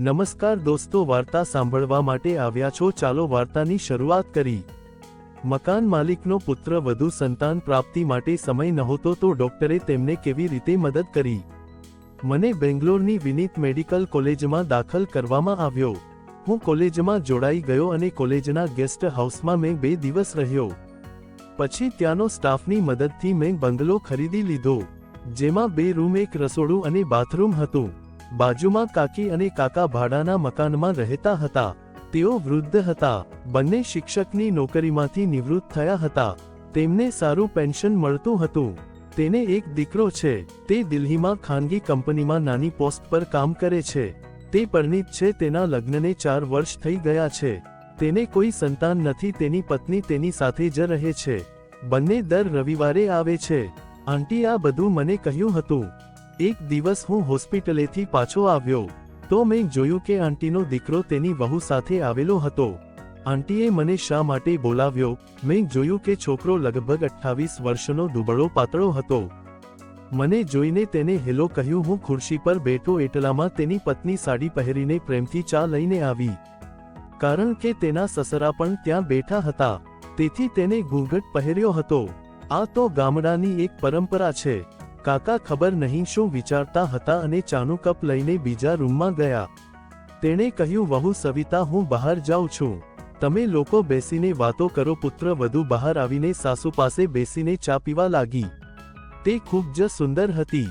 નમસ્કાર દોસ્તો, વાર્તા સાંભળવા માટે આવ્યા છો. ચાલો વાર્તાની શરૂઆત કરી મકાન માલિકનો પુત્ર વધુ સંતાન પ્રાપ્તિ માટે સમય નહોતો તો ડોક્ટરે તેમને કેવી રીતે મદદ કરી? મને બેંગ્લોરની વિનીત મેડિકલ કોલેજમાં દાખલ કરવામાં આવ્યો. હું કોલેજમાં જોડાઈ ગયો અને કોલેજના ગેસ્ટ હાઉસમાં મેં બે દિવસ રહ્યો. પછી ત્યાંનો સ્ટાફની મદદથી મેં બંગલો ખરીદી લીધો, જેમાં બે રૂમ, એક રસોડું અને બાથરૂમ હતું. બાજુમાં કાકી અને કાકા ભાડાના મકાનમાં રહેતા હતા. તેઓ વૃદ્ધ હતા. બંને શિક્ષકની નોકરીમાંથી નિવૃત્ત થયા હતા. તેમને સારું પેન્શન મળતું હતું. તેને એક દીકરો છે. તે દિલ્હીમાં ખાનગી કંપનીમાં નાની પોસ્ટ પર કામ કરે છે. તે પરિણીત છે. તેના લગ્નને ચાર વર્ષ થઈ ગયા છે. તેને કોઈ સંતાન નથી. તેની પત્ની તેની સાથે જ રહે છે. બંને દર રવિવારે આવે છે. આંટી, આ બધું મને કહ્યું હતું. એક દિવસ હું હોસ્પિટલેથી પાછો આવ્યો, તો મેં જોયું કે આંટીનો દીકરો તેની વહુ સાથે આવેલો હતો. આંટીએ મને શા માટે બોલાવ્યો? મેં જોયું કે છોકરો લગભગ અઠ્ઠાવીસ વર્ષનો દુબળો પાતળો હતો. મને જોઈને તેને હેલો કહ્યું, હું ખુરશી પર બેઠો એટલામાં તેની પત્ની સાડી પહેરીને પ્રેમથી ચા લઈને આવી. કારણ કે તેના સસરા પણ ત્યાં બેઠા હતા. તેથી તેને ઘૂંઘટ પહેર્યો હતો. આ તો ગામડાની એક પરંપરા છે. કાકા ખબર નહીં શું વિચારતા હતા અને ચાનું કપ લઈને બીજા રૂમમાં ગયા. તેણે કહ્યું, વહુ સવિતા, હું બહાર જાઉં છું. તમે લોકો બેસીને વાતો કરો. પુત્ર વધુ બહાર આવીને સાસુ પાસે બેસીને ચા પીવા લાગી. તે ખૂબ જ સુંદર હતી.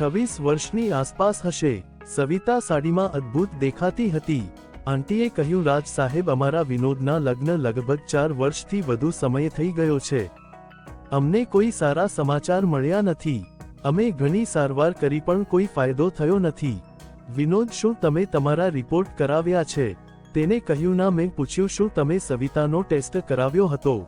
છવ્વીસ વર્ષની આસપાસ હશે. સવિતા સાડીમાં અદ્ભુત દેખાતી હતી. આંટીએ કહ્યું, રાજ સાહેબ, અમારા વિનોદના લગ્ન લગભગ ચાર વર્ષથી વધુ સમય થઈ ગયો છે. અમને કોઈ સારા સમાચાર મળ્યા નથી. અમે ઘણી સારવાર કરી પણ કોઈ ફાયદો થયો નથી. વિનોદ, શું તમે તમારા રિપોર્ટ કરાવ્યા છે? તેને કહ્યું, ના, મેં પૂછ્યું, શું તમે સવિતાનો ટેસ્ટ કરાવ્યો હતો?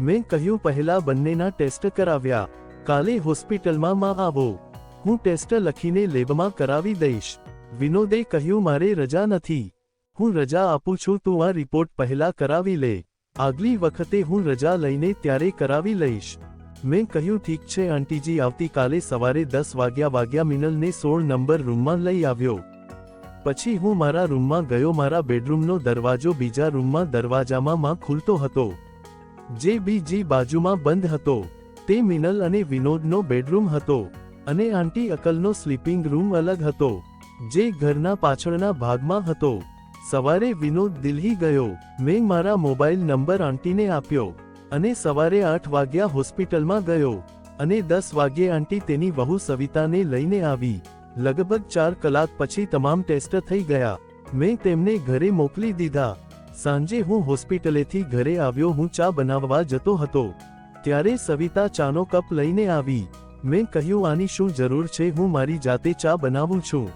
મેં કહ્યું, પહેલા બંનેના ટેસ્ટ કરાવ્યા. કાલે હોસ્પિટલમાં માં આવો. હું ટેસ્ટ લખીને લેબમાં કરાવી દઈશ. વિનોદે કહ્યું, મારે રજા નથી. હું રજા આપું છું, તું આ રિપોર્ટ પહેલા કરાવી લે. આગલી વખતે હું રજા લઈને ત્યારે કરાવી લઈશ. મેં કહ્યું ઠીક છે, આંટીજી, આવતીકાલે સવારે દસ વાગ્યા વાગ્યા મિનલને સોળ નંબર રૂમમાં લઈ આવ્યો. પછી હું મારા રૂમમાં ગયો, મારા બેડરૂમનો દરવાજો બીજા રૂમમાં દરવાજામાં માં ખુલતો હતો. જે બીજી બાજુમાં બંધ હતો, તે મિનલ અને વિનોદનો બેડરૂમ હતો અને આંટી અકલનો સ્લીપિંગ રૂમ અલગ હતો, જે ઘરના પાછળના ભાગમાં હતો. સવારે વિનોદ દિલ્હી ગયો, મેં મારા મોબાઈલ નંબર આંટીને આપ્યો. અને સવારે આઠ વાગ્યા હોસ્પિટલમાં ગયો અને દસ વાગ્યે આંટી તેની વહુ સવિતાને લઈને આવી. લગભગ ચાર કલાક પછી તમામ ટેસ્ટ થઈ ગયા. મેં તેમને ઘરે મોકલી દીધા. સાંજે હું હોસ્પિટલેથી ઘરે આવ્યો, હું ચા બનાવવા જતો હતો. ત્યારે સવિતા ચાનો કપ લઈને આવી. મેં કહ્યું, આની શું જરૂર છે? હું મારી જાતે ચા બનાવું છું.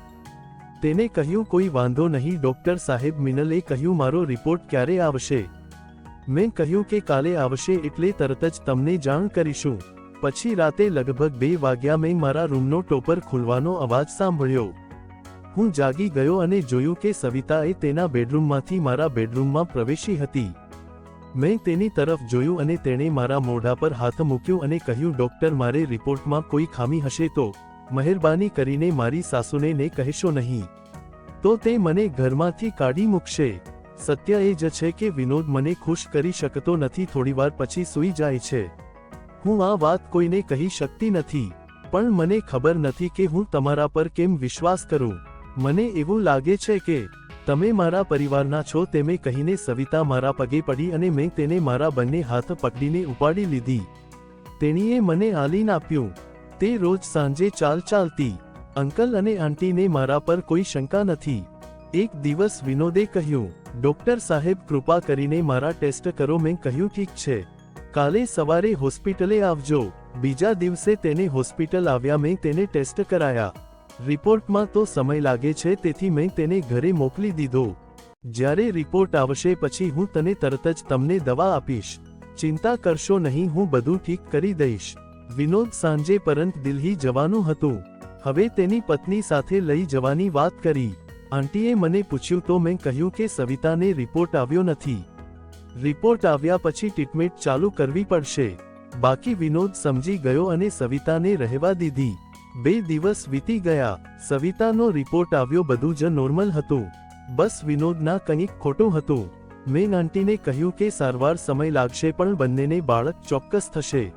તેને કહ્યું, કોઈ વાંધો નહીં, ડોક્ટર સાહેબ મિનલે કહ્યું, મારો રિપોર્ટ ક્યારે આવશે? મેં કહ્યું કે કાલે આવશે એટલે તરત જ તમને જાણ કરીશું. પછી રાતે લગભગ બે વાગ્યા મેં મારા રૂમનો ટોપર ખુલવાનો અવાજ સાંભળ્યો. હું જાગી ગયો અને જોયું કે સવિતાએ તેના બેડરૂમમાંથી મારા બેડરૂમમાં પ્રવેશી હતી. મેં તેની તરફ જોયું અને તેણે મારા મોઢા પર હાથ મૂક્યું અને કહ્યું, ડોક્ટર, મારે રિપોર્ટમાં કોઈ ખામી હશે તો મહેરબાની કરીને મારી સાસુને ને કહેશો નહીં. તો તે મને ઘરમાંથી કાઢી મૂકશે. સત્ય એ જ છે કે વિનોદ મને ખુશ કરી શકતો નથી, થોડીવાર પછી સૂઈ જાય છે. હું આ વાત કોઈને કહી શકતી નથી, પણ મને ખબર નથી કે હું તમારા પર કેમ વિશ્વાસ કરું. મને એવું લાગે છે કે, તમે મારા પરિવારના છો, તેમે કહીને સવિતા મારા પગે પડી અને મેં તેને મારા બંને હાથ પકડીને ઉપાડી લીધી. તેણીએ મને આલીન આપ્યું. તે રોજ સાંજે ચાલ ચાલતી, અંકલ અને આંટીને મારા પર કોઈ શંકા નથી. એક દિવસ વિનોદે કહ્યું, ડોક્ટર સાહેબ, કૃપા કરીને મારા ટેસ્ટ કરો. મેં કહ્યું, ઠીક છે. કાલે સવારે હોસ્પિટલે આવજો. બીજા દિવસે તેને હોસ્પિટલ આવ્યા. મેં તેને ટેસ્ટ કરાયા. રિપોર્ટમાં તો સમય લાગે છે. તેથી મેં તેને ઘરે મોકલી દીધો. જ્યારે રિપોર્ટ આવશે પછી હું તને તરત જ તમને દવા આપીશ. ચિંતા કરશો નહીં. હું બધું ઠીક કરી દઈશ. વિનોદ સાંજે પરંત દિલ્હી જવાનું હતું. હવે તેની પત્ની સાથે લઈ જવાની વાત કરી. આંટીએ મને પૂછ્યું તો મેં કહ્યું કે સવિતાને રિપોર્ટ આવ્યો નથી. રિપોર્ટ આવ્યા પછી ટ્રીટમેન્ટ ચાલુ કરવી પડશે. બાકી વિનોદ સમજી ગયો અને સવિતાને રહેવા દીધી. બે દિવસ વીતી ગયા. સવિતાનો રિપોર્ટ આવ્યો બધું જ નોર્મલ હતું. બસ વિનોદના કંઈક ખોટું હતું. મેં આંટીને કહ્યું કે સારવાર સમય લાગશે પણ બંનેને બાળક ચોક્કસ થશે.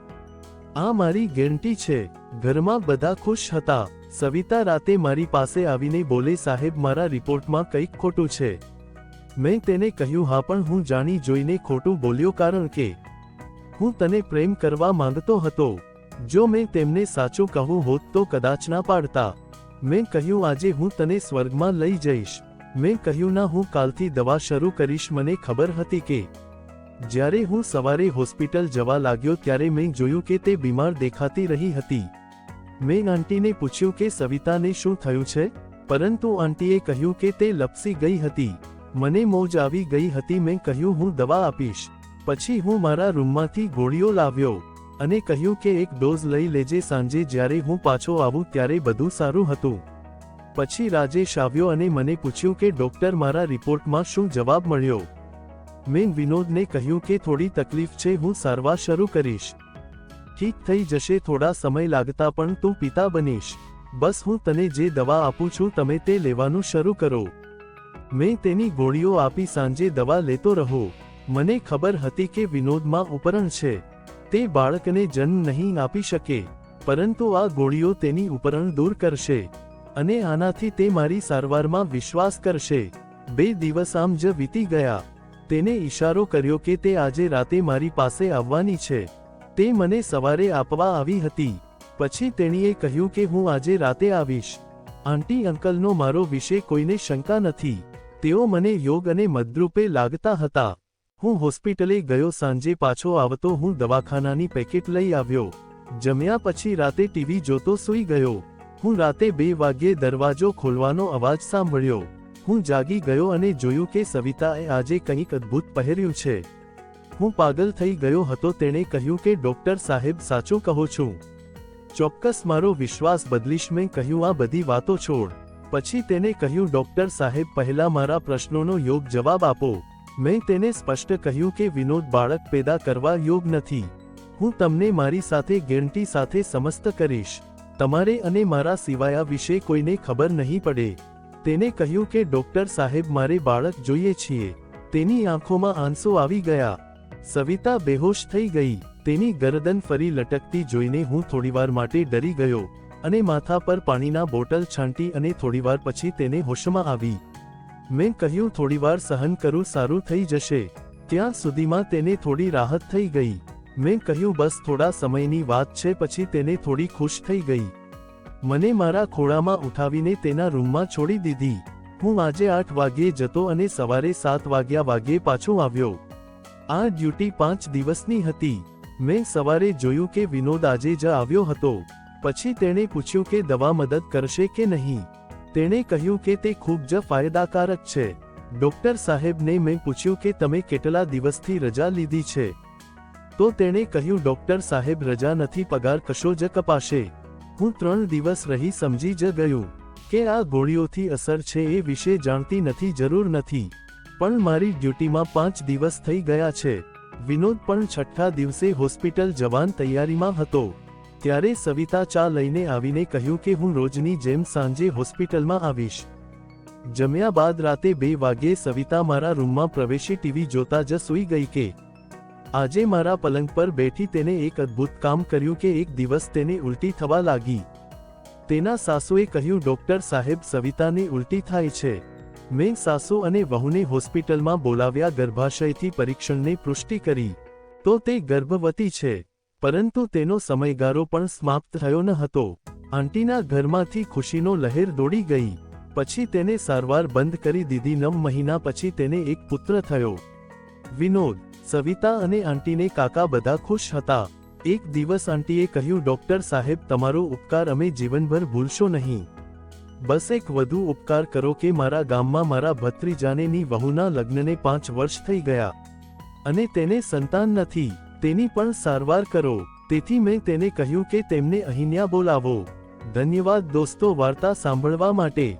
આ મારી ગેરંટી છે. ઘરમાં બધા ખુશ હતા. સવિતા રાતે મારી પાસે આવીને બોલે, સાહેબ, મારા રિપોર્ટમાં કંઈક ખોટું છે. મેં તેને કહ્યું, હા, પણ હું જાણી જોઈને ખોટું બોલ્યો કારણ કે હું તને પ્રેમ કરવા માંગતો હતો. જો મેં તેમને સાચું કહું હોત તો કદાચ ના પાડતા. મેં કહ્યું, આજે હું તને સ્વર્ગમાં લઈ જઈશ. મેં કહ્યું, ના, હું કાલથી દવા શરૂ કરીશ. મને ખબર હતી કે જ્યારે હું સવારે હોસ્પિટલ જવા લાગ્યો ત્યારે મેં જોયું કે તે બીમાર દેખાતી રહી હતી. મેં આંટીને પૂછ્યું કે સવિતાને શું થયું છે? પરંતુ આંટીએ કહ્યું કે તે લપસી ગઈ હતી. મને મોજ આવી ગઈ હતી, મેં કહ્યું, હું દવા આપીશ. પછી હું મારા રૂમમાંથી ગોળીઓ લાવ્યો અને કહ્યું કે એક ડોઝ લઈ લેજે, સાંજે જ્યારે હું પાછો આવું ત્યારે બધું સારું હતું. પછી રાજેશ આવ્યો અને મને પૂછ્યું કે ડોક્ટર મારા રિપોર્ટમાં શું જવાબ મળ્યો? મેં વિનોદને કહ્યું કે થોડી તકલીફ છે, હું સારવાર શરૂ કરીશ. ઠીક થઈ જશે, થોડા સમય લાગતા પણ તું પિતા બનીશ. બસ હું તને જે દવા આપું છું, તમે તે લેવાનું શરૂ કરો. મેં તેની ગોળીઓ આપી, સાંજે દવા લેતો રહો. મને ખબર હતી કે વિનોદમાં ઉપરણ છે. તે બાળકને જન્મ નહીં આપી શકે, પરંતુ આ ગોળીઓ તેની ઉપરણ દૂર કરશે અને આનાથી તે મારી સારવારમાં વિશ્વાસ કરશે. બે દિવસ આમ જ વીતી ગયા. તેને ઈશારો કર્યો કે તે આજે રાતે મારી પાસે આવવાની છે. તે મને સવારે આપવા આવી હતી. પછી તેણીએ કહ્યું કે હું આજે રાતે આવીશ. આંટી અંકલનો મારો વિશે કોઈને શંકા નથી. તેઓ મને યોગ અને મદરૂપે લાગતા હતા. હું હોસ્પિટલે ગયો, સાંજે પાછો આવતો હું દવાખાનાની પેકેટ લઈ આવ્યો. જમ્યા પછી રાતે ટીવી જોતો સૂઈ ગયો. હું રાતે બે વાગ્યે દરવાજો ખોલવાનો અવાજ સાંભળ્યો. હું જાગી ગયો અને જોયું કે સવિતાએ આજે કંઈક અદ્ભુત પહેર્યું છે. હું પાગલ થઈ ગયો હતો તેણે કહ્યું કે ડોક્ટર સાહેબ, સાચું કહો છું. ચોક્કસ મારો વિશ્વાસ બદલીશ, મેં કહ્યું આ બધી વાતો છોડ. પછી તેને કહ્યું, ડોક્ટર સાહેબ, પહેલા મારા પ્રશ્નોનો યોગ જવાબ આપો. મેં તેને સ્પષ્ટ કહ્યું કે વિનોદ બાળક પેદા કરવા યોગ નથી. હું તમને મારી સાથે ગેરંટી સાથે સમસ્ત કરીશ. તમારે અને મારા સિવાય વિશે કોઈને ખબર નહીં પડે. તેને કહ્યું કે, ડોક્ટર સાહેબ, મારે બાળક જોઈએ છીએ. તેની આંખોમાં આંસુ આવી ગયા. સવિતા બેહોશ થઈ ગઈ. તેની ગરદન ફરી લટકતી જોઈને હું થોડીવાર માટે ડરી ગયો અને માથા પર પાણીના બોટલ છાંટી અને થોડીવાર પછી તેને હોશમાં આવી. મેં કહ્યું, થોડીવાર સહન કરું, સારું થઈ જશે. ત્યાં સુધીમાં તેને થોડી રાહત થઈ ગઈ. મેં કહ્યું, બસ, થોડા સમયની વાત છે, પછી તેને થોડી ખુશ થઈ ગઈ. મને મારા ખોળામાં ઉઠાવીને તેના રૂમમાં છોડી દીધી. હું આજે આઠ વાગ્યે જતો અને સવારે સાત વાગ્યા વાગ્યે પાછો આવ્યો. આ ડ્યુટી પાંચ દિવસની હતી. મેં સવારે જોયું કે વિનોદ આજે જ આવ્યો હતો. પછી તેણે પૂછ્યું કે દવા મદદ કરશે કે નહીં. તેણે કહ્યું કે તે ખૂબ જ ફાયદાકારક છે. ડોક્ટર સાહેબને મેં પૂછ્યું કે તમે કેટલા દિવસથી રજા લીધી છે? તો તેણે કહ્યું, ડોક્ટર સાહેબ, રજા નથી, પગાર કશો જ કપાશે. હું ત્રણ દિવસ રહી સમજી જ ગયું કે આ ગોળીઓથી અસર છે એ વિશે જાણતી નથી, જરૂર નથી. પણ મારી ડ્યુટીમાં પાંચ દિવસ થઈ ગયા છે. વિનોદ પણ છઠ્ઠા દિવસે હોસ્પિટલ જવાન તૈયારીમાં હતો. ત્યારે સવિતા ચા લઈને આવીને કહ્યું કે હું રોજની જેમ સાંજે હોસ્પિટલમાં આવીશ. જમ્યા બાદ રાતે બે વાગ્યે સવિતા મારા રૂમમાં પ્રવેશી ટીવી જોતા જ સૂઈ ગઈ કે, આજે મારા પલંગ પર બેઠી તેને એક અદ્ભુત કામ કર્યું કે એક દિવસ તેને ઉલટી થવા લાગી. તેના સાસુએ કહ્યું, ડોક્ટર સાહેબ, સવિતાને ઉલટી થાય છે. મેં સાસુ અને વહુને હોસ્પિટલમાં બોલાવ્યા ગર્ભાશયથી પરીક્ષણને પુષ્ટિ કરી. તો તે ગર્ભવતી છે, પરંતુ તેનો સમયગાળો પણ સમાપ્ત થયો ન હતો. આંટીના ઘરમાંથી ખુશીનો લહેર દોડી ગઈ. પછી તેને સારવાર બંધ કરી દીધી. નવ મહિના પછી તેને એક પુત્ર થયો. વિનોદ, સવિતા અને આંટીને કાકા બધા ખુશ હતા. એક દિવસ આંટીએ કહ્યું, ડોક્ટર સાહેબ, તમારો ઉપકાર અમે જીવનભર ભૂલશો નહીં. બસ એક વધુ ઉપકાર કરો કે મારા ગામમાં મારા ભત્રીજાનેની વહુના લગ્નને પાંચ વર્ષ થઈ ગયા. અને તેને સંતાન નથી, તેની પણ સારવાર કરો. તેથી મેં તેને કહ્યું કે તેમને અહીંયા બોલાવો. ધન્યવાદ દોસ્તો, વાર્તા સાંભળવા માટે.